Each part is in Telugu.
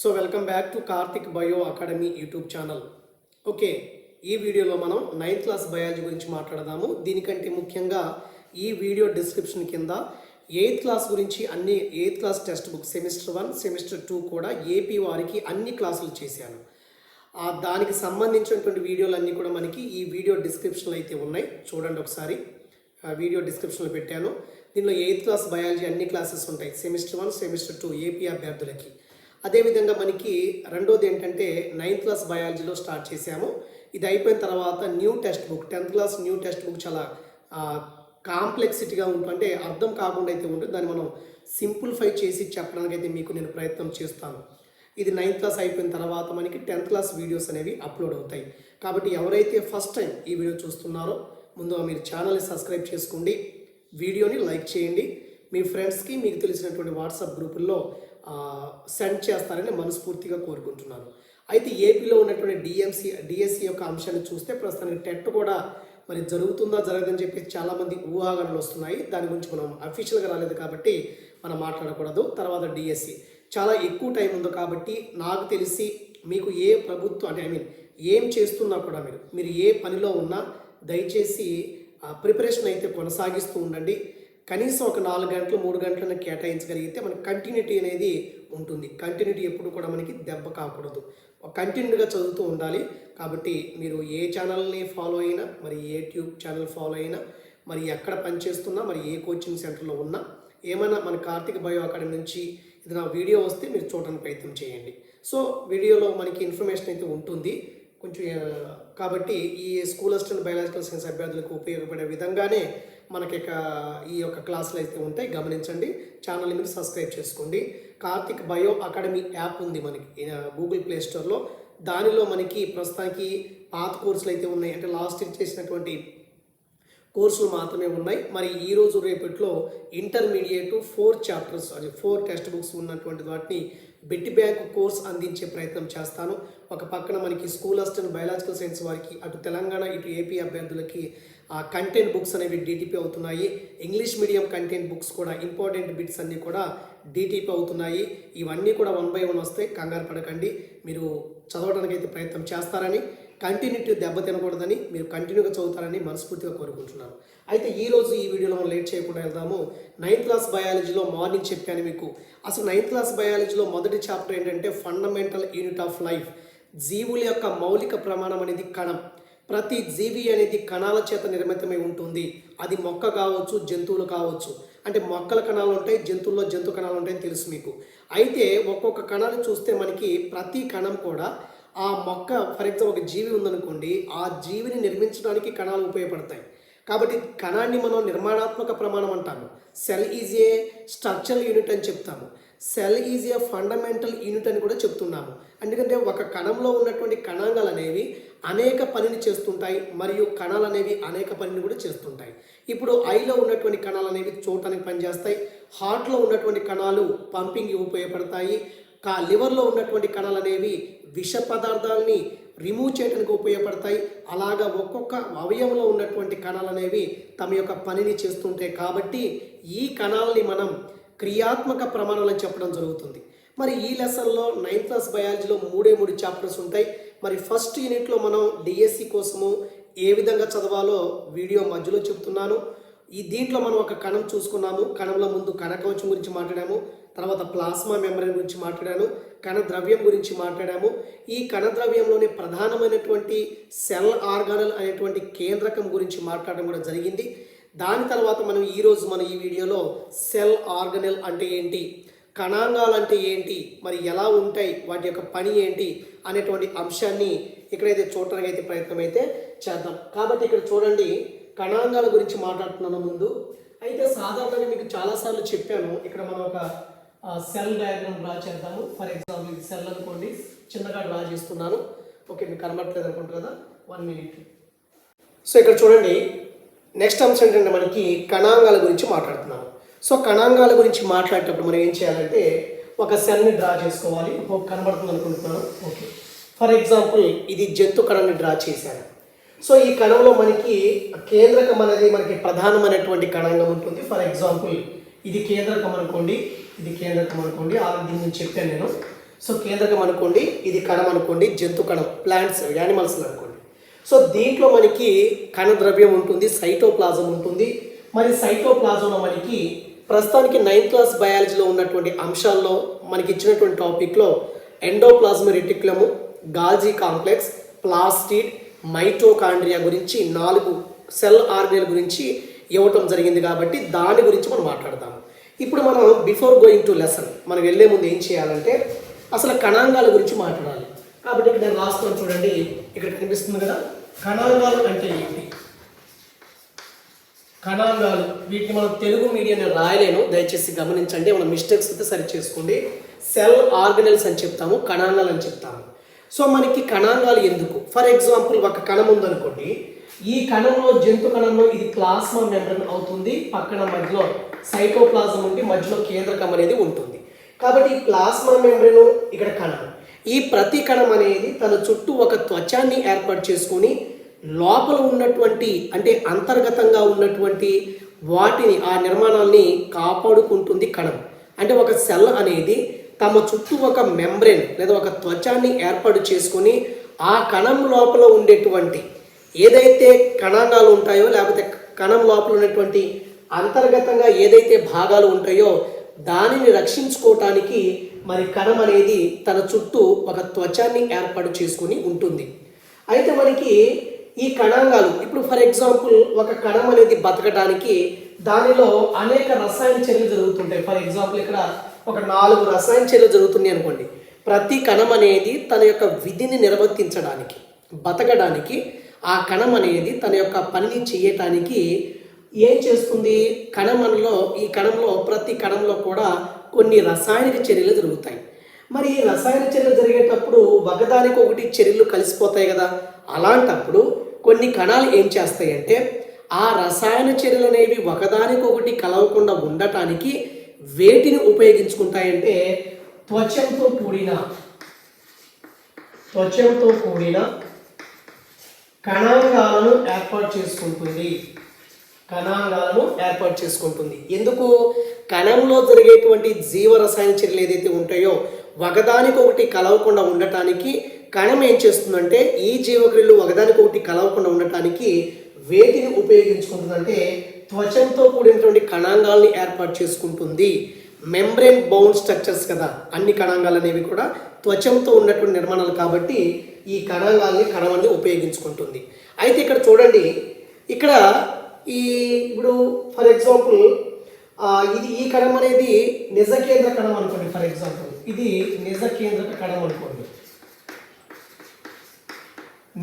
So welcome back to Karthik bio academy YouTube channel okay ఈ వీడియోలో మనం నైన్త్ క్లాస్ బయాలజీ గురించి మాట్లాడదాము. దీనికంటే ముఖ్యంగా ఈ వీడియో డిస్క్రిప్షన్ కింద ఎయిత్ క్లాస్ గురించి అన్ని eighth class text book semester one semester two కూడా ఏపీ వారికి అన్ని క్లాసులు చేశాను. దానికి సంబంధించినటువంటి వీడియోలన్నీ కూడా మనకి ఈ వీడియో డిస్క్రిప్షన్లో అయితే ఉన్నాయి. చూడండి ఒకసారి. ఆ వీడియో డిస్క్రిప్షన్లో పెట్టాను. దీనిలో ఎయిత్ క్లాస్ బయాలజీ అన్ని క్లాసెస్ ఉంటాయి. Semester one semester two AP అభ్యర్థులకి. అదేవిధంగా మనకి రెండోది ఏంటంటే నైన్త్ క్లాస్ బయాలజీలో స్టార్ట్ చేశాము. ఇది అయిపోయిన తర్వాత new text book tenth class new text book చాలా కాంప్లెక్సిటీగా ఉంటుంది అంటే అర్థం కాకుండా అయితే ఉంటుంది దాన్ని మనం సింప్లిఫై చేసి చెప్పడానికి అయితే మీకు నేను ప్రయత్నం చేస్తాను. ఇది నైన్త్ క్లాస్ అయిపోయిన తర్వాత మనకి టెన్త్ క్లాస్ వీడియోస్ అనేవి అప్లోడ్ అవుతాయి. కాబట్టి ఎవరైతే ఫస్ట్ టైం ఈ వీడియో చూస్తున్నారో ముందుగా మీరు ఛానల్ని సబ్స్క్రైబ్ చేసుకోండి వీడియోని లైక్ చేయండి. మీ ఫ్రెండ్స్కి మీకు తెలిసినటువంటి వాట్సాప్ గ్రూపుల్లో సెండ్ చేస్తారని మనస్ఫూర్తిగా కోరుకుంటున్నాను. అయితే ఏపీలో ఉన్నటువంటి డిఎంసీ డిఎస్సి యొక్క అంశాన్ని చూస్తే ప్రస్తుతానికి టెట్ కూడా మరి జరుగుతుందా జరగదని చెప్పి చాలామంది ఊహాగానాలు వస్తున్నాయి. దాని గురించి మనం అఫీషియల్గా రాలేదు కాబట్టి మనం మాట్లాడకూడదు. తర్వాత డిఎస్సి చాలా ఎక్కువ టైం ఉంది కాబట్టి నాకు తెలిసి మీకు ఏ ప్రభుత్వం అంటే ఐ మీన్ ఏం చేస్తున్నా కూడా మీరు మీరు ఏ పనిలో ఉన్నా దయచేసి ప్రిపరేషన్ అయితే కొనసాగిస్తూ ఉండండి. కనీసం ఒక నాలుగు గంటలు మూడు గంటలను కేటాయించగలిగితే మనకి కంటిన్యూటీ అనేది ఉంటుంది. కంటిన్యూటీ ఎప్పుడు కూడా మనకి దెబ్బ కాకూడదు. కంటిన్యూగా చదువుతూ ఉండాలి. కాబట్టి మీరు ఏ ఛానల్ని ఫాలో అయినా మరి ఏ ట్యూబ్ ఛానల్ ఫాలో అయినా మరి ఎక్కడ పనిచేస్తున్నా మరి ఏ కోచింగ్ సెంటర్లో ఉన్నా ఏమైనా మన కార్తీక బయో అకాడమీ నుంచి ఇది నా వీడియో వస్తే మీరు చూడడానికి ప్రయత్నం చేయండి. సో వీడియోలో మనకి ఇన్ఫర్మేషన్ అయితే ఉంటుంది. కొంచెం కాబట్టి ఈ స్కూల్ అసిస్టెంట్ బయాలజికల్ సైన్స్ అభ్యర్థులకు ఉపయోగపడే విధంగానే మనకి ఇక ఈ యొక్క క్లాసులు అయితే ఉంటాయి గమనించండి. ఛానల్ని మీరు సబ్స్క్రైబ్ చేసుకోండి. కార్తిక్ బయో అకాడమీ యాప్ ఉంది మనకి గూగుల్ ప్లే స్టోర్లో. దానిలో మనకి ప్రస్తుతానికి పాత కోర్సులు అయితే ఉన్నాయి. అంటే లాస్ట్ ఇయర్ చేసినటువంటి కోర్సులు మాత్రమే ఉన్నాయి. మరి ఈరోజు రేపట్లో ఇంటర్మీడియట్ ఫోర్ చాప్టర్స్ అది ఫోర్ టెక్స్ట్ బుక్స్ ఉన్నటువంటి వాటిని బెట్టి బ్యాంక్ కోర్స్ అందించే ప్రయత్నం చేస్తాను. ఒక పక్కన మనకి స్కూల్ అసిస్టెంట్ బయాలజికల్ సైన్స్ వారికి అటు తెలంగాణ ఇటు ఏపీ అభ్యర్థులకి ఆ కంటెంట్ బుక్స్ అనేవి డీటీపీ అవుతున్నాయి. ఇంగ్లీష్ మీడియం కంటెంట్ బుక్స్ కూడా ఇంపార్టెంట్ బిట్స్ అన్నీ కూడా డీటీపీ అవుతున్నాయి. ఇవన్నీ కూడా వన్ బై వన్ వస్తే కంగారు పడకండి. మీరు చదవడానికి అయితే ప్రయత్నం చేస్తారని కంటిన్యూటీ దెబ్బ తినకూడదని మీరు కంటిన్యూగా చదువుతారని మనస్ఫూర్తిగా కోరుకుంటున్నాను. అయితే ఈరోజు ఈ వీడియోలో మనం లేట్ చేయకుండా వెళ్దాము. నైన్త్ క్లాస్ బయాలజీలో మార్నింగ్ చెప్పాను మీకు. అసలు నైన్త్ క్లాస్ బయాలజీలో మొదటి చాప్టర్ ఏంటంటే ఫండమెంటల్ యూనిట్ ఆఫ్ లైఫ్ జీవుల యొక్క మౌలిక ప్రమాణం అనేది కణం. ప్రతి జీవి అనేది కణాల చేత నిర్మితమై ఉంటుంది. అది మొక్క కావచ్చు జంతువులు కావచ్చు. అంటే మొక్కల కణాలు ఉంటాయి జంతువుల్లో జంతు కణాలు ఉంటాయని తెలుసు మీకు. అయితే ఒక్కొక్క కణాన్ని చూస్తే మనకి ప్రతి కణం కూడా ఆ మొక్క ఫర్ ఎగ్జాంపుల్ ఒక జీవి ఉందనుకోండి ఆ జీవిని నిర్మించడానికి కణాలు ఉపయోగపడతాయి. కాబట్టి కణాన్ని మనం నిర్మాణాత్మక ప్రమాణం అంటాము. Cell is a structural unit అని చెప్తాము. Cell is a fundamental unit అని కూడా చెప్తున్నాము. ఎందుకంటే ఒక కణంలో ఉన్నటువంటి కణాంగాలు అనేవి అనేక పనిని చేస్తుంటాయి మరియు కణాలు అనేవి అనేక పనిని కూడా చేస్తుంటాయి. ఇప్పుడు ఐలో ఉన్నటువంటి కణాలు అనేవి చూడటానికి పనిచేస్తాయి హార్ట్లో ఉన్నటువంటి కణాలు పంపింగ్ ఉపయోగపడతాయి కా లివర్లో ఉన్నటువంటి కణాలు అనేవి విష పదార్థాలని రిమూవ్ చేయడానికి ఉపయోగపడతాయి. అలాగా ఒక్కొక్క అవయవంలో ఉన్నటువంటి కణాలు అనేవి తమ యొక్క పనిని చేస్తుంటాయి కాబట్టి ఈ కణాలని మనం క్రియాత్మక ప్రమాణాలని చెప్పడం జరుగుతుంది. మరి ఈ లెసన్లో నైన్త్ క్లాస్ బయాలజీలో మూడే మూడు చాప్టర్స్ ఉంటాయి. మరి ఫస్ట్ యూనిట్లో మనం డిఎస్సి కోసము ఏ విధంగా చదవాలో వీడియో మధ్యలో చెప్తున్నాను. ఈ దీంట్లో మనం ఒక కణం చూసుకున్నాము. కణంలో ముందు కణకవచం గురించి మాట్లాడాము. తర్వాత ప్లాస్మా మెమరీ గురించి మాట్లాడాను కణ ద్రవ్యం గురించి మాట్లాడాము. ఈ కణ ద్రవ్యంలోని ప్రధానమైనటువంటి సెల్ ఆర్గానల్ అనేటువంటి కేంద్రకం గురించి మాట్లాడడం కూడా జరిగింది. దాని తర్వాత మనం ఈరోజు మన ఈ వీడియోలో సెల్ ఆర్గనల్ అంటే ఏంటి కణాంగాలు అంటే ఏంటి మరి ఎలా ఉంటాయి వాటి యొక్క పని ఏంటి అనేటువంటి అంశాన్ని ఇక్కడైతే చూడటానికి అయితే ప్రయత్నం అయితే చేద్దాం. కాబట్టి ఇక్కడ చూడండి కణాంగాల గురించి మాట్లాడుతున్నాను ముందు. అయితే సాధారణంగా మీకు చాలాసార్లు చెప్పాను ఇక్కడ మనం ఒక సెల్ డయాగ్రామ్ డ్రా చేద్దాము. ఫర్ ఎగ్జాంపుల్ ఇది సెల్ అనుకోండి చిన్నగా డ్రా చేస్తున్నాను. ఓకే మీకు కనబడలేదు అనుకుంటారు కదా? One minute. సో ఇక్కడ చూడండి నెక్స్ట్ అంశం ఏంటంటే మనకి కణాంగాల గురించి మాట్లాడుతున్నాను. సో కణాంగాల గురించి మాట్లాడేటప్పుడు మనం ఏం చేయాలంటే ఒక సెల్ని డ్రా చేసుకోవాలి. కనబడుతుంది అనుకుంటున్నాను. ఓకే. ఫర్ ఎగ్జాంపుల్ ఇది జంతు కణాన్ని డ్రా చేశాను సో ఈ కణంలో మనకి కేంద్రకం అనేది మనకి ప్రధానమైనటువంటి కణాంగం ఉంటుంది. ఫర్ ఎగ్జాంపుల్ ఇది కేంద్రకం అనుకోండి. ఇది కేంద్రకం అనుకోండి ఆల్రెడీ నేను చెప్పాను నేను. సో కేంద్రకం అనుకోండి ఇది కణం అనుకోండి జంతు కణం ప్లాంట్స్ యానిమల్స్ అనుకోండి. సో దీంట్లో మనకి కణ ద్రవ్యం ఉంటుంది సైటోప్లాజం ఉంటుంది. మరి సైటోప్లాజంలో మనకి ప్రస్తుతానికి నైన్త్ క్లాస్ బయాలజీలో ఉన్నటువంటి అంశాల్లో మనకి ఇచ్చినటువంటి టాపిక్లో endoplasmic reticulum golgi complex plastid mitochondria గురించి నాలుగు సెల్ ఆర్గనల్ గురించి ఇవ్వటం జరిగింది కాబట్టి దాని గురించి మనం మాట్లాడదాము. ఇప్పుడు మనం బిఫోర్ గోయింగ్ టు లెసన్ మనం వెళ్ళే ముందు ఏం చేయాలంటే అసలు కణాంగాల గురించి మాట్లాడాలి. కాబట్టి ఇక్కడ నేను రాస్తాను చూడండి ఇక్కడ కనిపిస్తుంది కదా? కణాంగాలు అంటే ఏంటి? కణాంగాలు వీటిని మనం తెలుగు మీడియం నేను రాయలేను దయచేసి గమనించండి మన మిస్టేక్స్ అయితే సరి చేసుకోండి. సెల్ ఆర్గనల్స్ అని చెప్తాము కణాంగాలు అని చెప్తాము. సో మనకి కణాంగాలు ఎందుకు? ఫర్ ఎగ్జాంపుల్ ఒక కణం ఉందనుకోండి ఈ కణంలో జంతు కణంలో ఇది ప్లాస్మా మెంబ్రెన్ అవుతుంది పక్కన మధ్యలో సైటోప్లాజం ఉండి మధ్యలో కేంద్రకం అనేది ఉంటుంది. కాబట్టి ఈ ప్లాస్మా మెంబ్రెన్ ఇక్కడ కణం. ఈ ప్రతి కణం అనేది తన చుట్టూ ఒక త్వచాన్ని ఏర్పాటు చేసుకొని లోపల ఉన్నటువంటి అంటే అంతర్గతంగా ఉన్నటువంటి వాటిని ఆ నిర్మాణాన్ని కాపాడుకుంటుంది కణం. అంటే ఒక సెల్ అనేది తమ చుట్టూ ఒక మెంబ్రెన్ లేదా ఒక త్వచాన్ని ఏర్పాటు చేసుకొని ఆ కణం లోపల ఉండేటువంటి ఏదైతే కణాంగాలు ఉంటాయో లేకపోతే కణం లోపల ఉన్నటువంటి అంతర్గతంగా ఏదైతే భాగాలు ఉంటాయో దానిని రక్షించుకోవటానికి మరి కణం అనేది తన చుట్టూ ఒక త్వచాన్ని ఏర్పాటు చేసుకొని ఉంటుంది. అయితే మనకి ఈ కణాంగాలు ఇప్పుడు ఫర్ ఎగ్జాంపుల్ ఒక కణం అనేది బతకడానికి దానిలో అనేక రసాయన చర్యలు జరుగుతుంటాయి. ఫర్ ఎగ్జాంపుల్ ఇక్కడ ఒక నాలుగు రసాయన చర్యలు జరుగుతున్నాయి అనుకోండి. ప్రతి కణం అనేది తన యొక్క విధిని నిర్వర్తించడానికి బతకడానికి ఆ కణం అనేది తన యొక్క పనిని చేయటానికి ఏం చేస్తుంది? కణంలో ఈ కణంలో ప్రతి కణంలో కూడా కొన్ని రసాయనిక చర్యలు జరుగుతాయి. మరి ఈ రసాయన చర్యలు జరిగేటప్పుడు ఒకదానికి ఒకటి చర్యలు కలిసిపోతాయి కదా. అలాంటప్పుడు కొన్ని కణాలు ఏం చేస్తాయంటే ఆ రసాయన చర్యలు అనేవి ఒకదానికొకటి కలవకుండా ఉండటానికి వేటిని ఉపయోగించుకుంటాయంటే త్వచంతో కూడిన త్వచంతో కూడిన కణాంగాలను ఏర్పాటు చేసుకుంటుంది. కణాంగాలను ఏర్పాటు చేసుకుంటుంది. ఎందుకు? కణంలో జరిగేటువంటి జీవ రసాయన చర్యలు ఏదైతే ఉంటాయో ఒకదానికొకటి కలవకుండా ఉండటానికి కణం ఏం చేస్తుందంటే ఈ జీవక్రియలు ఒకదానికొకటి కలవకుండా ఉండటానికి వేటిని ఉపయోగించుకుంటుందంటే త్వచంతో కూడినటువంటి కణాంగాల్ని ఏర్పాటు చేసుకుంటుంది. మెంబ్రెన్ బౌండ్ స్ట్రక్చర్స్ కదా అన్ని కణాంగాలు అనేవి కూడా త్వచంతో ఉన్నటువంటి నిర్మాణాలు కాబట్టి ఈ కణాంగాల్ని కణం అనేది ఉపయోగించుకుంటుంది. అయితే ఇక్కడ చూడండి ఇక్కడ ఈ ఇప్పుడు ఫర్ ఎగ్జాంపుల్ ఇది ఈ కణం అనేది నిజ కేంద్ర కణం అనుకోండి ఫర్ ఎగ్జాంపుల్ ఇది నిజ కేంద్రక కణం అనుకోండి.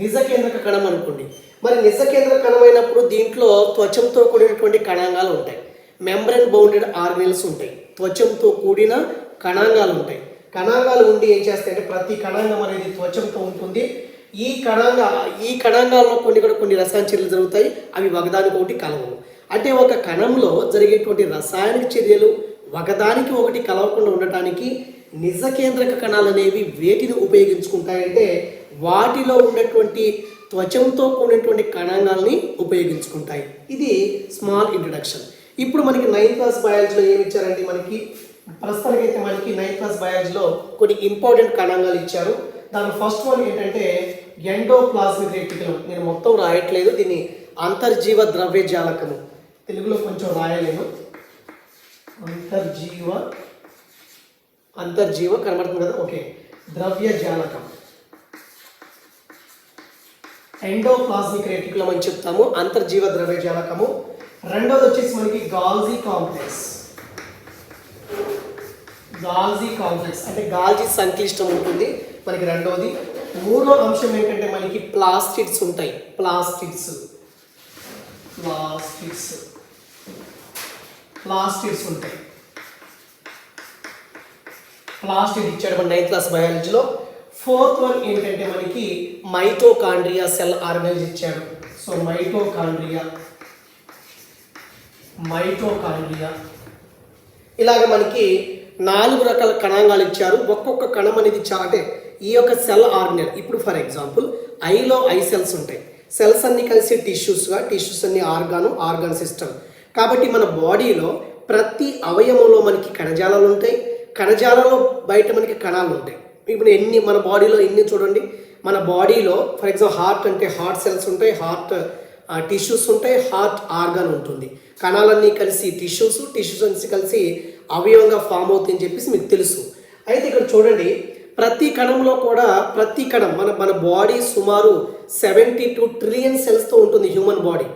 నిజ కేంద్రక కణం అనుకోండి. మరి నిజ కేంద్ర కణం అయినప్పుడు దీంట్లో త్వచంతో కూడినటువంటి కణాంగాలు ఉంటాయి. మెంబ్రెన్ బౌండెడ్ ఆర్గనల్స్ ఉంటాయి. త్వచంతో కూడిన కణాంగాలు ఉంటాయి. కణాంగాలు ఉండి ఏం చేస్తాయంటే ప్రతి కణాంగం అనేది త్వచంతో ఉంటుంది. ఈ కణాంగ ఈ కణాంగాల్లో కొన్ని కూడా కొన్ని రసాయన చర్యలు జరుగుతాయి. అవి ఒకదానికొకటి కలవవు అంటే ఒక కణంలో జరిగేటువంటి రసాయనిక చర్యలు ఒకదానికి ఒకటి కలవకుండా ఉండటానికి నిజ కేంద్రక కణాలు అనేవి వేటిని ఉపయోగించుకుంటాయంటే వాటిలో ఉన్నటువంటి త్వచంతో కూడినటువంటి కణాంగాల్ని ఉపయోగించుకుంటాయి. ఇది స్మాల్ ఇంట్రడక్షన్. ఇప్పుడు మనకి నైన్త్ క్లాస్ బయాలజీలో ఏమి ఇచ్చారంటే మనకి ప్రస్తుతానికైతే మనకి నైన్త్ క్లాస్ బయాలజీలో కొన్ని ఇంపార్టెంట్ కణాంగాలు ఇచ్చారు. దాని ఫస్ట్ వన్ ఏంటంటే ఎండోప్లాస్మిక్ రెటికులం నేను మొత్తం రాయట్లేదు దీన్ని అంతర్జీవ ద్రవ్య జాలకము తెలుగులో కొంచెం రాయలేను. అంతర్జీవ అంతర్జీవ కనబడుతుంది కదా? ఓకే. ద్రవ్య జాలకం ఎండోప్లాస్మిక్ రెటికులం అని చెప్తాము అంతర్జీవ ద్రవ్య జాలకము రెండోది వచ్చేసి మనకి గాల్జీ కాంప్లెక్స్. గాల్జీ కాంప్లెక్స్. అంటే గాల్జీ సంక్లిష్టం ఉంటుంది. మనకి రెండోది మూడో అంశం ఏంటంటే మనకి ప్లాస్టిక్స్ ఉంటాయి. ప్లాస్టిక్స్ ప్లాస్టిక్స్ ప్లాస్టిక్స్ ఉంటాయి. ప్లాస్టిక్ ఇచ్చాడు మన నైన్త్ క్లాస్ బయాలజీలో ఫోర్త్ వన్ ఏంటంటే మనకి మైటోకాండ్రియా సెల్ ఆర్గనైజ్ ఇచ్చాడు. So mitochondria. మైటోకాండ్రియా. ఇలాగ మనకి నాలుగు రకాల కణాంగాలు ఇచ్చారు. ఒక్కొక్క కణం అనేది చా అంటే ఈ యొక్క సెల్ ఆర్గనల్ ఇప్పుడు ఫర్ ఎగ్జాంపుల్ ఐలో ఐ సెల్స్ ఉంటాయి. సెల్స్ అన్ని కలిసి టిష్యూస్గా టిష్యూస్ అన్ని ఆర్గాను ఆర్గాన్ సిస్టమ్. కాబట్టి మన బాడీలో ప్రతి అవయవంలో మనకి కణజాలాలు ఉంటాయి. కణజాలలో బయట మనకి కణాలు ఉంటాయి. ఇప్పుడు ఎన్ని మన బాడీలో ఎన్ని చూడండి. మన బాడీలో ఫర్ ఎగ్జాంపుల్ హార్ట్ అంటే హార్ట్ సెల్స్ ఉంటాయి హార్ట్ టిష్యూస్ ఉంటాయి హార్ట్ ఆర్గాన్ ఉంటుంది. కణాలన్నీ కలిసి టిష్యూస్ టిష్యూస్ అన్ని కలిసి అవయవంగా ఫామ్ అవుతాయని చెప్పేసి మీకు తెలుసు. అయితే ఇక్కడ చూడండి ప్రతి కణంలో కూడా ప్రతి కణం మన మన బాడీ సుమారు సెవెంటీ టూ ట్రిలియన్ సెల్స్తో ఉంటుంది హ్యూమన్ బాడీ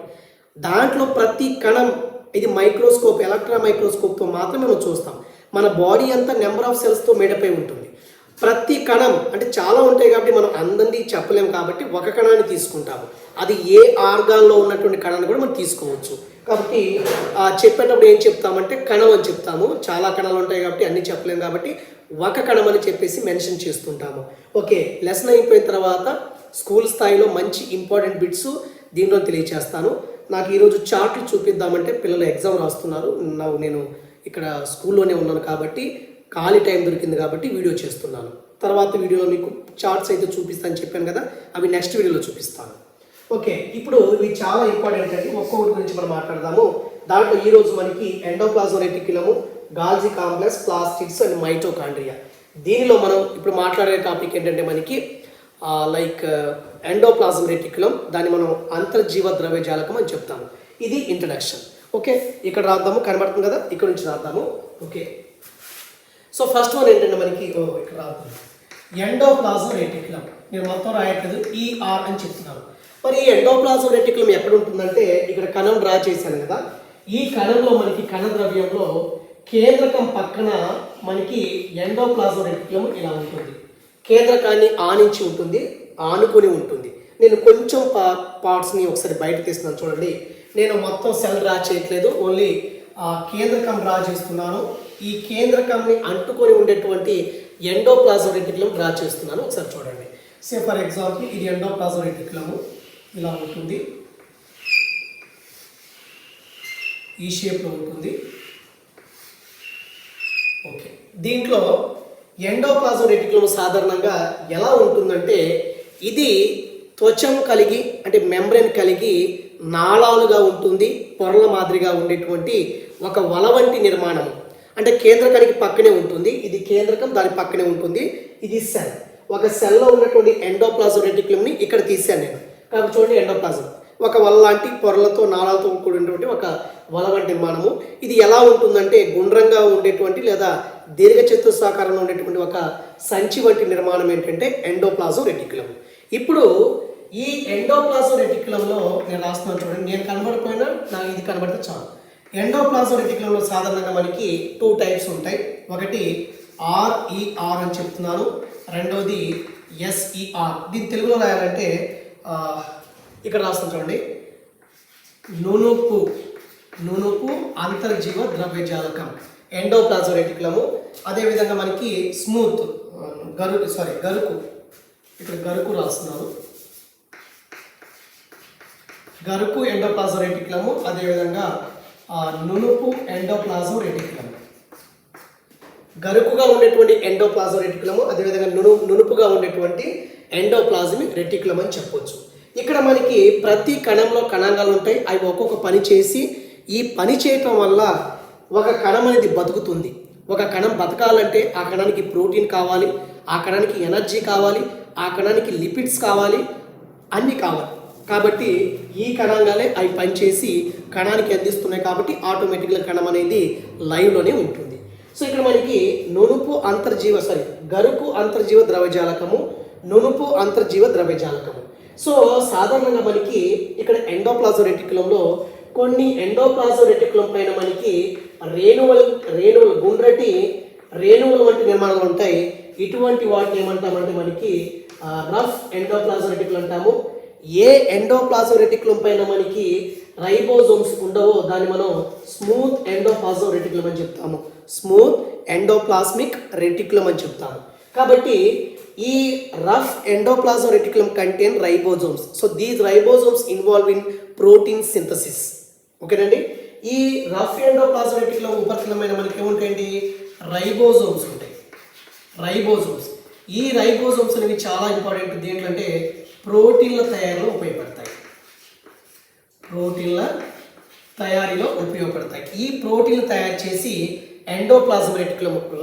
దాంట్లో ప్రతి కణం ఇది మైక్రోస్కోప్ ఎలక్ట్రా మైక్రోస్కోప్తో మాత్రమే మనం చూస్తాం. మన బాడీ అంతా నెంబర్ ఆఫ్ సెల్స్తో మేడపై ఉంటుంది. ప్రతి కణం అంటే చాలా ఉంటాయి కాబట్టి మనం అందరినీ చెప్పలేం కాబట్టి ఒక కణాన్ని తీసుకుంటాము. అది ఏ ఆర్గాన్లో ఉన్నటువంటి కణాన్ని కూడా మనం తీసుకోవచ్చు. కాబట్టి చెప్పేటప్పుడు ఏం చెప్తామంటే కణం అని చెప్తాము. చాలా కణాలు ఉంటాయి కాబట్టి అన్నీ చెప్పలేం కాబట్టి ఒక కణం అని చెప్పేసి మెన్షన్ చేస్తుంటాము. ఓకే లెసన్ అయిపోయిన తర్వాత స్కూల్ స్థాయిలో మంచి ఇంపార్టెంట్ బిట్స్ దీనిలో తెలియచేస్తాను. నాకు ఈరోజు చార్ట్లు చూపిద్దామంటే పిల్లలు ఎగ్జామ్ రాస్తున్నారు. నా- నేను ఇక్కడ స్కూల్లోనే ఉన్నాను కాబట్టి ఖాళీ టైం దొరికింది కాబట్టి వీడియో చేస్తున్నాను. తర్వాత వీడియోలో మీకు చార్ట్స్ అయితే చూపిస్తాను చెప్పాను కదా అవి నెక్స్ట్ వీడియోలో చూపిస్తాను. ఓకే ఇప్పుడు ఇవి చాలా ఇంపార్టెంట్ అండి. ఒక్కొక్కటి గురించి మనం మాట్లాడదాము. దాంట్లో ఈరోజు మనకి endoplasmic reticulum golgi complex plastics and mitochondria. దీనిలో మనం ఇప్పుడు మాట్లాడే టాపిక్ ఏంటంటే మనకి లైక్ ఎండోప్లాజం రెటిక్యులం దాన్ని మనం అంతర్జీవ ద్రవ్యజాలకం అని చెప్తాము. ఇది ఇంట్రడక్షన్. ఓకే? ఇక్కడ రాద్దాము కనబడుతుంది కదా? ఇక్కడ నుంచి రాద్దాము. ఓకే? సో ఫస్ట్ వన్ ఏంటంటే మనకి ఇక్కడ రాద్దాం ఎండోప్లాజం రెటిక్యులం. నేను మొత్తం రాయట్లేదు. ఈఆర్ అని చెప్తున్నాను మరి ఈ ఎండోప్లాజం రెటిక్యులం ఎక్కడ ఉంటుందంటే ఇక్కడ కణం డ్రా చేశాను కదా. ఈ కణంలో మనకి కణ ద్రవ్యంలో కేంద్రకం పక్కన మనకి ఎండోప్లాజం రెటిక్యులం ఇలా ఉంటుంది. కేంద్రకాన్ని ఆనించి ఉంటుంది ఆనుకొని ఉంటుంది. నేను కొంచెం పా పార్ట్స్ని ఒకసారి బయట తీస్తున్నాను చూడండి. నేను మొత్తం సెల్ డ్రా చేయట్లేదు ఓన్లీ ఆ, కేంద్రకం డ్రా చేస్తున్నాను. ఈ కేంద్రకంని అంటుకొని ఉండేటువంటి ఎండోప్లాజం రెటిక్యులం డ్రా చేస్తున్నాను ఒకసారి చూడండి. సే ఫర్ ఎగ్జాంపుల్ ఇది ఎండోప్లాజం రెటిక్యులము ఇలా ఉంటుంది. ఈ షేప్లో ఉంటుంది. దీంట్లో ఎండోప్లాజం రెటిక్యులం సాధారణంగా ఎలా ఉంటుందంటే ఇది త్వచం కలిగి అంటే మెంబ్రెన్ కలిగి నాళాలుగా ఉంటుంది పొరల మాదిరిగా ఉండేటువంటి ఒక వల వంటి నిర్మాణం. అంటే కేంద్రకానికి పక్కనే ఉంటుంది ఇది కేంద్రకం దాని పక్కనే ఉంటుంది ఇది సెల్. ఒక సెల్లో ఉన్నటువంటి ఎండోప్లాజం రెటిక్యులంని ఇక్కడ తీశాను నేను. కాబట్టి చూడండి ఎండోప్లాజం. ఒక వల లాంటి పొరలతో నాళాలతో కూడినటువంటి ఒక వల వంటి నిర్మాణము. ఇది ఎలా ఉంటుందంటే గుండ్రంగా ఉండేటువంటి లేదా దీర్ఘ చతుస్సాకారంలో ఉండేటువంటి ఒక సంచి వంటి నిర్మాణం ఏంటంటే ఎండోప్లాజో రెటిక్యులం ఇప్పుడు ఈ ఎండోప్లాజో రెటిక్యులంలో నేను రాస్తున్నాను చూడండి. నేను కనబడిపోయినా నాకు ఇది కనబడితే చాలు. ఎండోప్లాజో రెటిక్యులంలో సాధారణంగా మనకి టూ టైప్స్ ఉంటాయి. ఒకటి ఆర్ఈఆర్ అని చెప్తున్నాను రెండవది ఎస్ఈఆర్ దీన్ని తెలుగులో రాయాలంటే ఇక్కడ రాస్తాను చూడండి. నునుపు. నునుపు అంతర్జీవ ద్రవ్యజాలకం జాలకం రెటిక్యులము అదేవిధంగా మనకి స్మూత్ గరుకు సారీ గరుకు. ఇక్కడ గరుకు రాస్తున్నాను గరుకు ఎండోప్లాజోరెటిక్లము అదేవిధంగా నునుపు ఎండోప్లాజం రెటిక్యులము గరుకుగా ఉండేటువంటి ఎండోప్లాజం రెటిక్యులము అదేవిధంగా నును నునుపుగా ఉండేటువంటి ఎండోప్లాజమిక్ రెటిక్లం అని చెప్పొచ్చు. ఇక్కడ మనకి ప్రతి కణంలో కణాంగాలు ఉంటాయి అవి ఒక్కొక్క పని చేసి ఈ పని చేయటం వల్ల ఒక కణం అనేది బతుకుతుంది. ఒక కణం బతకాలంటే ఆ కణానికి ప్రోటీన్ కావాలి ఆ కణానికి ఎనర్జీ కావాలి ఆ కణానికి లిపిడ్స్ కావాలి అన్నీ కావాలి. కాబట్టి ఈ కణంగానే అవి పనిచేసి కణానికి అందిస్తున్నాయి కాబట్టి ఆటోమేటిక్గా కణం అనేది లైవ్లోనే ఉంటుంది. సో ఇక్కడ మనకి నునుపు అంతర్జీవ సారీ గరుకు అంతర్జీవ ద్రవ్యజాలకము నునుపు అంతర్జీవ ద్రవ్యజాలకము. సో సాధారణంగా మనకి ఇక్కడ ఎండోప్లాజో రెటిక్యులంలో కొన్ని ఎండోప్లాజో రెటిక్యులం పైన మనకి రేణువల్ రేణువులు గుండ్రటి రేణువులు వంటి నిర్మాణాలు ఉంటాయి. ఇటువంటి వాటిని ఏమంటామంటే మనకి రఫ్ ఎండోప్లాజో రెటిక్యులం అంటాము ఏ ఎండోప్లాజో రెటిక్యులం పైన మనకి రైబోజోమ్స్ ఉండవో దాన్ని మనం స్మూత్ ఎండోప్లాజో రెటిక్యులం అని చెప్తాము. స్మూత్ ఎండోప్లాస్మిక్ రెటిక్యులం అని చెప్తాము కాబట్టి ఈ rough endoplasmic reticulum contain ribosomes. So these ribosomes involve in protein synthesis. ఓకేనండి? ఈ రఫ్ ఎండోప్లాజో ఉపరితలమైన మనకి ఏముంటాయండి? రైబోజోమ్స్ ఉంటాయి. రైబోజోమ్స్. ఈ రైబోజోమ్స్ అనేవి చాలా ఇంపార్టెంట్ దేంట్లంటే ప్రోటీన్ల తయారీలో ఉపయోగపడతాయి. ప్రోటీన్ల తయారీలో ఉపయోగపడతాయి. ఈ ప్రోటీన్లు తయారు చేసి ఎండోప్లాజం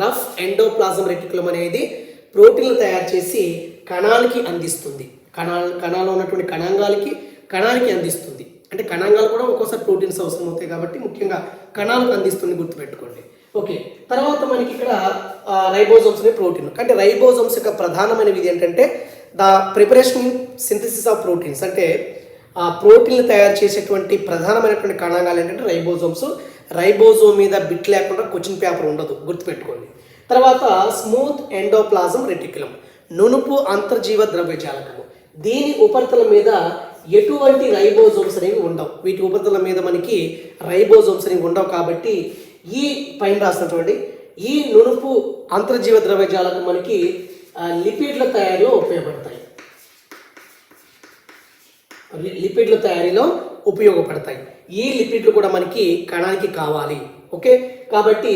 రఫ్ ఎండోప్లాజం అనేది ప్రోటీన్లు తయారు చేసి కణానికి అందిస్తుంది. కణాలు కణాల్లో ఉన్నటువంటి కణాంగాలకి కణానికి అందిస్తుంది. అంటే కణాంగాలు కూడా ఒక్కోసారి ప్రోటీన్స్ అవసరం అవుతాయి కాబట్టి ముఖ్యంగా కణాలకు అందిస్తుంది గుర్తుపెట్టుకోండి. ఓకే తర్వాత మనకి ఇక్కడ రైబోజోమ్స్ అనే ప్రోటీన్. అంటే రైబోజోమ్స్ యొక్క ప్రధానమైన విధి ఏంటంటే the preparation synthesis of proteins. అంటే ఆ ప్రోటీన్లు తయారు చేసేటువంటి ప్రధానమైనటువంటి కణాంగాలు ఏంటంటే రైబోజోమ్స్. రైబోజోమ్ మీద బిట్ లేకుండా క్వశ్చన్ పేపర్ ఉండదు గుర్తుపెట్టుకోండి. తర్వాత స్మూత్ ఎండోప్లాజం రెటిక్యులం నునుపు అంతర్జీవ ద్రవ్యజాలకము. దీని ఉపరితలం మీద ఎటువంటి రైబోజోమ్స్ అనేవి ఉండవు. వీటి ఉపరితలం మీద మనకి రైబోజోమ్స్ అనేవి ఉండవు కాబట్టి ఈ పైన రాసినటువంటి ఈ నునుపు అంతర్జీవ ద్రవ్యజాలకు మనకి లిపిడ్ల తయారీలో ఉపయోగపడతాయి. లిపిడ్ల తయారీలో ఉపయోగపడతాయి. ఈ లిపిడ్లు కూడా మనకి కణానికి కావాలి. ఓకే? కాబట్టి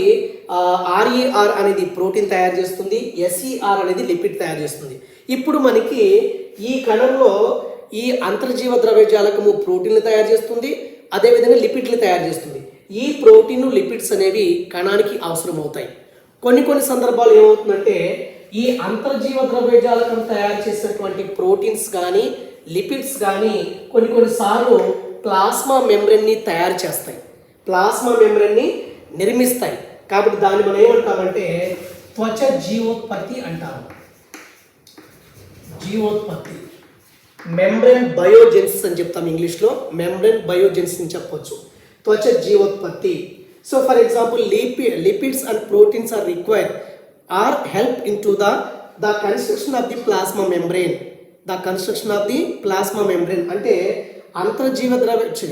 ఆర్ఈఆర్ అనేది ప్రోటీన్ తయారు చేస్తుంది ఎస్ఈఆర్ అనేది లిపిడ్ తయారు చేస్తుంది. ఇప్పుడు మనకి ఈ కణంలో ఈ అంతర్జీవ ద్రవ్యజాలకము ప్రోటీన్లు తయారు చేస్తుంది అదేవిధంగా లిపిడ్లు తయారు చేస్తుంది. ఈ ప్రోటీన్ లిపిడ్స్ అనేవి కణానికి అవసరం అవుతాయి కొన్ని కొన్ని సందర్భాలు ఏమవుతుందంటే ఈ అంతర్జీవ ద్రవ్యజాలకం తయారు చేసినటువంటి ప్రోటీన్స్ కానీ లిపిడ్స్ కానీ కొన్ని కొన్నిసార్లు ప్లాస్మా మెంబ్రెన్ని తయారు చేస్తాయి. ప్లాస్మా మెంబ్రెన్ని నిర్మిస్తాయి. కాబట్టి దాన్ని మనం ఏమంటామంటే త్వచ జీవోత్పత్తి అంటాము. జీవోత్పత్తి. మెంబ్రెన్ బయోజెన్సిస్ అని చెప్తాం ఇంగ్లీష్లో. మెంబ్రెన్ బయోజెన్సిస్ అని చెప్పొచ్చు. త్వచ జీవోత్పత్తి. So for example lipid lipids and proteins are required are help in to the the construction of the plasma membrane the construction of the plasma membrane అంటే అంతర్జీవ ద్రవ్య ఛీ,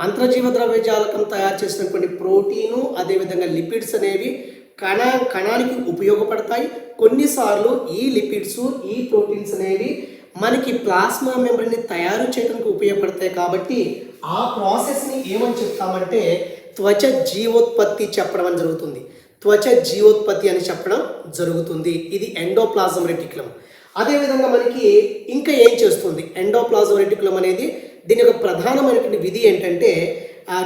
అంతర్జీవ ద్రవ్యజాలకం తయారు చేసినటువంటి ప్రోటీను అదేవిధంగా లిపిడ్స్ అనేవి కణ కణానికి ఉపయోగపడతాయి. కొన్నిసార్లు ఈ లిపిడ్స్ ఈ ప్రోటీన్స్ అనేవి మనకి ప్లాస్మా మెంబ్రెన్ని తయారు చేయడానికి ఉపయోగపడతాయి కాబట్టి ఆ ప్రాసెస్ని ఏమని చెప్తామంటే త్వచ జీవోత్పత్తి చెప్పడం అని జరుగుతుంది. త్వచ జీవోత్పత్తి అని చెప్పడం జరుగుతుంది. ఇది ఎండోప్లాజం రెటిక్యులం. అదేవిధంగా మనకి ఇంకా ఏం చేస్తుంది? ఎండోప్లాజం రెటిక్యులం అనేది దీని యొక్క ప్రధానమైనటువంటి విధి ఏంటంటే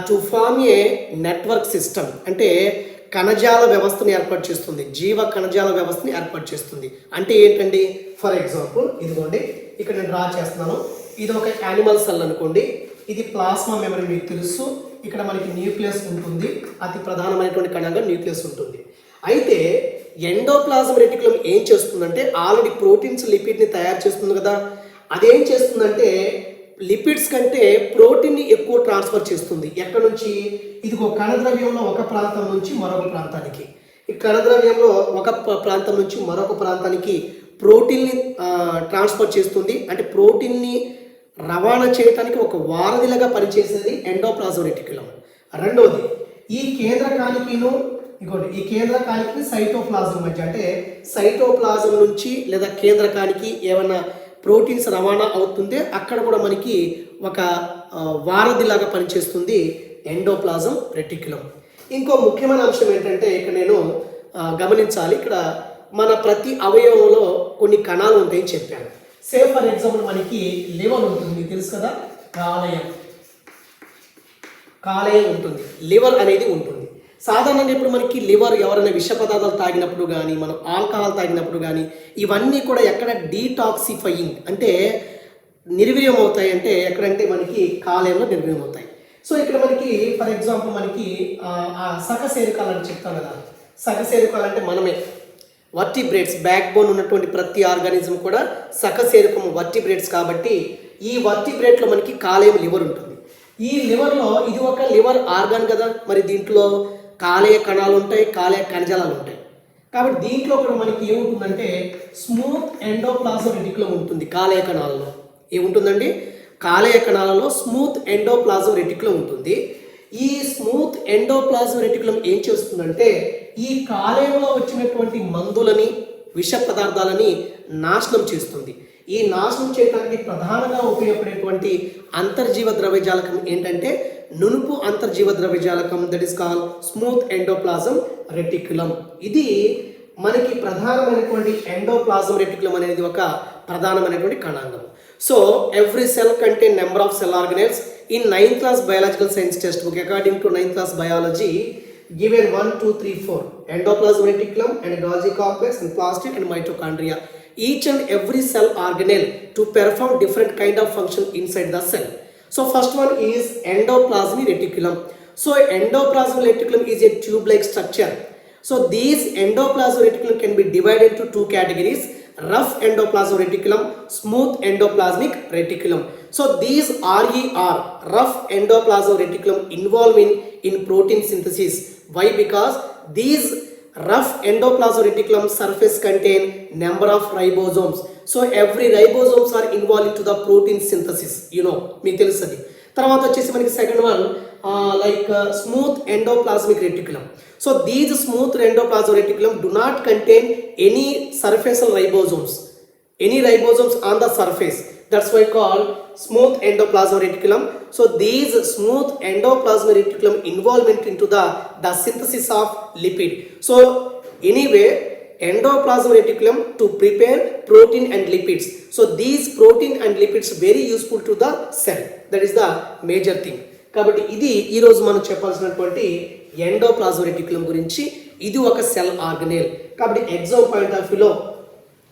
to form a network system అంటే కణజాల వ్యవస్థను ఏర్పాటు చేస్తుంది జీవ కణజాల వ్యవస్థని ఏర్పాటు చేస్తుంది. అంటే ఏంటండి? ఫర్ ఎగ్జాంపుల్ ఇదిగోండి ఇక్కడ నేను డ్రా చేస్తున్నాను. ఇది ఒక యానిమల్ సెల్ అనుకోండి. ఇది ప్లాస్మా మెమరీ మీకు తెలుసు. ఇక్కడ మనకి న్యూక్లియస్ ఉంటుంది. అతి ప్రధానమైనటువంటి కణంగా న్యూక్లియస్ ఉంటుంది. అయితే ఎండోప్లాజం రెటిక్యులం ఏం చేస్తుందంటే ఆల్రెడీ ప్రోటీన్స్ లిపిడ్ని తయారు చేస్తుంది కదా. అదేం చేస్తుందంటే లిపిడ్స్ కంటే ప్రోటీన్ని ఎక్కువ ట్రాన్స్ఫర్ చేస్తుంది. ఎక్కడ నుంచి? ఇదిగో కణద్రవ్యంలో ఒక ప్రాంతం నుంచి మరొక ప్రాంతానికి. ఈ కణద్రవ్యంలో ఒక ప్రాంతం నుంచి మరొక ప్రాంతానికి ప్రోటీన్ని ట్రాన్స్ఫర్ చేస్తుంది. అంటే ప్రోటీన్ని రవాణా చేయడానికి ఒక వారధిలాగా పనిచేసేది ఎండోప్లాజం రెటిక్యులం రెండోది ఈ కేంద్రకానికిను ఇంకోటి ఈ కేంద్రకానికి సైటోప్లాజం మధ్య అంటే సైటోప్లాజం నుంచి లేదా కేంద్రకానికి ఏమన్నా ప్రోటీన్స్ రవాణా అవుతుంది. అక్కడ కూడా మనకి ఒక వారధిలాగా పనిచేస్తుంది ఎండోప్లాజం రెటిక్యులం. ఇంకో ముఖ్యమైన అంశం ఏంటంటే ఇక్కడ నేను గమనించాలి. ఇక్కడ మన ప్రతి అవయవంలో కొన్ని కణాలు ఉంటాయని చెప్పాను. సే ఫర్ ఎగ్జాంపుల్ మనకి లివర్ ఉంటుంది. తెలుసు కదా? కాలయం. కాలయం ఉంటుంది. లివర్ అనేది ఉంటుంది. సాధారణంగా ఇప్పుడు మనకి లివర్ ఎవరైనా విష పదార్థాలు తాగినప్పుడు కానీ మనం ఆల్కహాల్ తాగినప్పుడు కానీ ఇవన్నీ కూడా ఎక్కడ డీటాక్సిఫయింగ్ అంటే నిర్వీర్యం అవుతాయి అంటే ఎక్కడంటే మనకి కాలేయంలో నిర్వీర్యం అవుతాయి. సో ఇక్కడ మనకి ఫర్ ఎగ్జాంపుల్ మనకి ఆ, సకశేరుకాలు అని చెప్తాం కదా. సకశేరుకాలు అంటే మనమే. వర్టిబ్రేట్స్ బ్యాక్ బోన్ ఉన్నటువంటి ప్రతి ఆర్గానిజం కూడా సకశేరుకం వర్టిబ్రేట్స్ కాబట్టి ఈ వర్టిబ్రేట్లో మనకి కాలేయం లివర్ ఉంటుంది. ఈ లివర్లో ఇది ఒక లివర్ ఆర్గాన్ కదా. మరి దీంట్లో కాలేయ కణాలు ఉంటాయి కాలేయ కణజాలాలు ఉంటాయి కాబట్టి దీంట్లో కూడా మనకి ఏముంటుందంటే స్మూత్ ఎండోప్లాజం రెటిక్యులం ఉంటుంది కాలేయ కణాలలో. ఏముంటుందండి? కాలేయ కణాలలో స్మూత్ ఎండోప్లాజం రెటిక్యులం ఉంటుంది. ఈ స్మూత్ ఎండోప్లాజం రెటిక్యులం ఏం చేస్తుందంటే ఈ కాలేయంలో వచ్చినటువంటి మందులని విష పదార్థాలని నాశనం చేస్తుంది. ఈ నాశనం చేయడానికి ప్రధానంగా ఉపయోగపడేటువంటి అంతర్జీవ ద్రవ్యజాలకం ఏంటంటే నునుపు అంతర్జీవ ద్రవ్యజాలకం that is call smooth endoplasm reticulum ఇది మనకి ప్రధానమైనటువంటి ఎండోప్లాజం రెటిక్యులం అనేది ఒక ప్రధానమైనటువంటి కణాంగం సో ఎవ్రీ సెల్ కంటే number of cell organelles in ninth class biological science text book according to ninth class biology given 1, 2, 3, 4. Endoplasmic reticulum and Golgi complex and plastid and mitochondria. Each and every cell organelle to perform different kind of function inside the cell. So first one is endoplasmic reticulum. So endoplasmic reticulum is a tube-like structure. So these endoplasmic reticulum can be divided into two categories rough endoplasmic reticulum, smooth endoplasmic reticulum. So these RER, rough endoplasmic reticulum involved in, in protein synthesis. Why? Because these rough endoplasm reticulum surface contain number of ribosomes. So every ribosomes are involve to the protein synthesis you know మీకు తెలుస్తుంది తర్వాత వచ్చేసి మనకి second one like uh, smooth endoplasmic reticulum. So these smooth endoplasm reticulum do not contain any surface ribosomes any ribosomes on the surface. That's why call smooth endoplasmic reticulum so these smooth endoplasmic reticulum involvement in to the the synthesis of lipid so anyway endoplasmic reticulum to prepare protein and lipids so these protein and lipids very useful to the cell that is the major thing కాబట్టి ఇది ఈరోజు మనం చెప్పాల్సినటువంటి ఎండోప్లాస్మిక్ రెటిక్యులం గురించి ఇది ఒక సెల్ ఆర్గనేల్ కాబట్టి ఎగ్జామ్ పాయింట్ ఆఫ్ వ్యూలో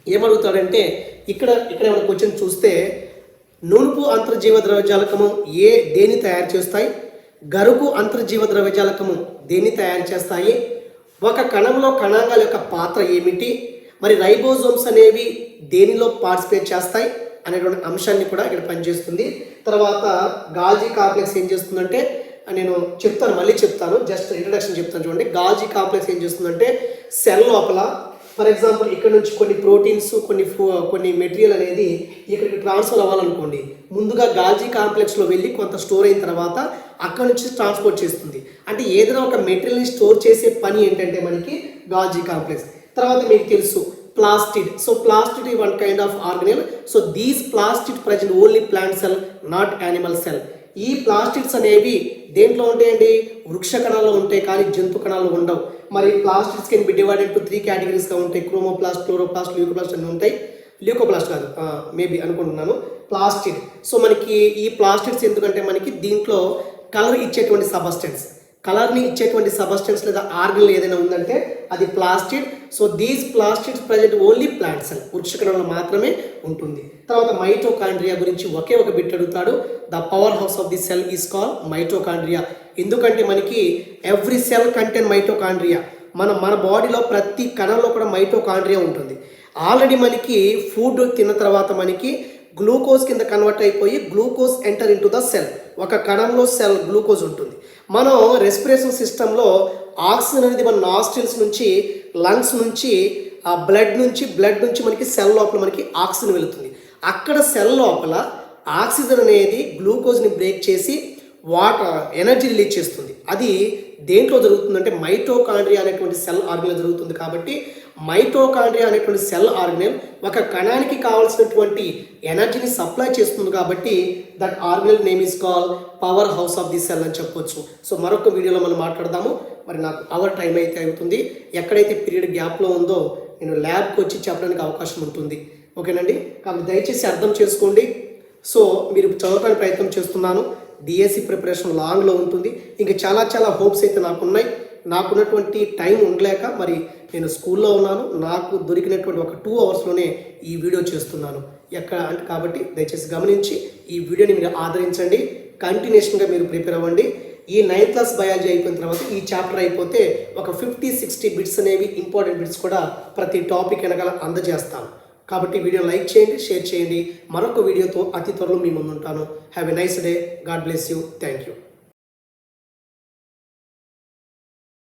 ఏమడుగుతాడంటే ఇక్కడ ఇక్కడ ఏమైనా క్వశ్చన్ చూస్తే నునుపు అంతర్జీవ ద్రవ్యజాలకము ఏ దేని తయారు చేస్తాయి? గరుకు అంతర్జీవ ద్రవ్యజాలకము దేన్ని తయారు చేస్తాయి? ఒక కణంలో కణాంగాల యొక్క పాత్ర ఏమిటి? మరి రైబోజోమ్స్ అనేవి దేనిలో పార్టిసిపేట్ చేస్తాయి? అనేటువంటి అంశాన్ని కూడా ఇక్కడ పనిచేస్తుంది. తర్వాత గాల్జీ కాంప్లెక్స్ ఏం చేస్తుందంటే నేను చెప్తాను మళ్ళీ చెప్తాను జస్ట్ ఇంట్రడక్షన్ చెప్తాను చూడండి. గాల్జీ కాంప్లెక్స్ ఏం చేస్తుందంటే సెల్ లోపల ఫర్ ఎగ్జాంపుల్ ఇక్కడ నుంచి కొన్ని ప్రోటీన్స్ కొన్ని కొన్ని మెటీరియల్ అనేది ఇక్కడికి ట్రాన్స్ఫర్ అవ్వాలనుకోండి. ముందుగా గాల్జీ కాంప్లెక్స్లో వెళ్ళి కొంత స్టోర్ అయిన తర్వాత అక్కడ నుంచి ట్రాన్స్పోర్ట్ చేస్తుంది. అంటే ఏదైనా ఒక మెటీరియల్ని స్టోర్ చేసే పని ఏంటంటే మనకి గాల్జీ కాంప్లెక్స్ తర్వాత మీకు తెలుసు ప్లాస్టిడ్ సో ప్లాస్టిడ్ ఈ one kind of organelle so these plastid present only plant cell not animal cell ఈ ప్లాస్టిక్స్ అనేవి దేంట్లో ఉంటాయండి? వృక్ష కణాల్లో ఉంటాయి కానీ జంతు కణాలు ఉండవు. మరి plastics can be divided to three కేటగిరీస్గా ఉంటాయి. క్రోమోప్లాస్ట్ క్లోరోప్లాస్ట్ ల్యూకోప్లాస్ట్ అన్నీ ఉంటాయి. ల్యూకోప్లాస్ట్ కాదు మేబీ అనుకుంటున్నాను. ప్లాస్టిక్ సో మనకి ఈ ప్లాస్టిక్స్ ఎందుకంటే మనకి దీంట్లో కలర్ ఇచ్చేటువంటి సబస్టెన్స్ కలర్ని ఇచ్చేటువంటి సబస్టెన్స్ లేదా ఆర్గన్ ఏదైనా ఉందంటే అది plastid so these plastids present only plant cell వృక్షకణంలో మాత్రమే ఉంటుంది. తర్వాత మైటోకాండ్రియా గురించి ఒకే ఒక బిట్ అడుగుతాడు. The power house of the cell is call mitochondria ఎందుకంటే మనకి ఎవ్రీ సెల్ కంటెన్ మైటోకాండ్రియా మన మన బాడీలో ప్రతి కణంలో కూడా మైటోకాండ్రియా ఉంటుంది. ఆల్రెడీ మనకి ఫుడ్ తిన్న తర్వాత మనకి గ్లూకోజ్ కింద కన్వర్ట్ అయిపోయి glucose enter into the cell ఒక కణంలో సెల్ గ్లూకోజ్ ఉంటుంది. మనం రెస్పిరేషన్ సిస్టంలో ఆక్సిజన్ అనేది మన నాస్టిల్స్ నుంచి లంగ్స్ నుంచి ఆ బ్లడ్ నుంచి బ్లడ్ నుంచి మనకి సెల్ లోపల మనకి ఆక్సిజన్ వెళుతుంది. అక్కడ సెల్ లోపల ఆక్సిజన్ అనేది గ్లూకోజ్ని బ్రేక్ చేసి వాటర్ ఎనర్జీ రిలీజ్ చేస్తుంది. అది దేంట్లో జరుగుతుందంటే మైటోకాండ్రియా అనేటువంటి సెల్ ఆర్గనల్ జరుగుతుంది కాబట్టి మైటోకాండ్రియా అనేటువంటి సెల్ ఆర్గనల్ ఒక కణానికి కావాల్సినటువంటి ఎనర్జీని సప్లై చేస్తుంది కాబట్టి that organelle name is call power house of the cell అని చెప్పొచ్చు. సో మరొక వీడియోలో మనం మాట్లాడదాము. మరి నాకు అవర్ టైం అయితే అవుతుంది. ఎక్కడైతే పీరియడ్ గ్యాప్లో ఉందో నేను ల్యాబ్కి వచ్చి చెప్పడానికి అవకాశం ఉంటుంది. ఓకేనండి? కాబట్టి దయచేసి అర్థం చేసుకోండి. సో మీరు చదవడానికి ప్రయత్నం చేస్తున్నాను. డిఎస్సి ప్రిపరేషన్ లాంగ్లో ఉంటుంది. ఇంకా చాలా చాలా హోప్స్ అయితే నాకున్నాయి. నాకున్నటువంటి టైం ఉండలేక మరి నేను స్కూల్లో ఉన్నాను. నాకు దొరికినటువంటి ఒక టూ అవర్స్లోనే ఈ వీడియో చేస్తున్నాను. ఎక్కడ అంటే కాబట్టి దయచేసి గమనించి ఈ వీడియోని మీరు ఆదరించండి. కంటిన్యూషన్గా మీరు ప్రిపేర్ అవ్వండి. ఈ నైన్త్ క్లాస్ బయాలజీ అయిపోయిన తర్వాత ఈ చాప్టర్ అయిపోతే ఒక ఫిఫ్టీ సిక్స్టీ బిట్స్ అనేవి ఇంపార్టెంట్ బిట్స్ కూడా ప్రతి టాపిక్ వెనకాల అందజేస్తాను. కాబట్టి వీడియో లైక్ చేయండి షేర్ చేయండి. మరొక వీడియోతో అతి త్వరలో మీ ముందుంటాను. Have a nice day God bless you thank you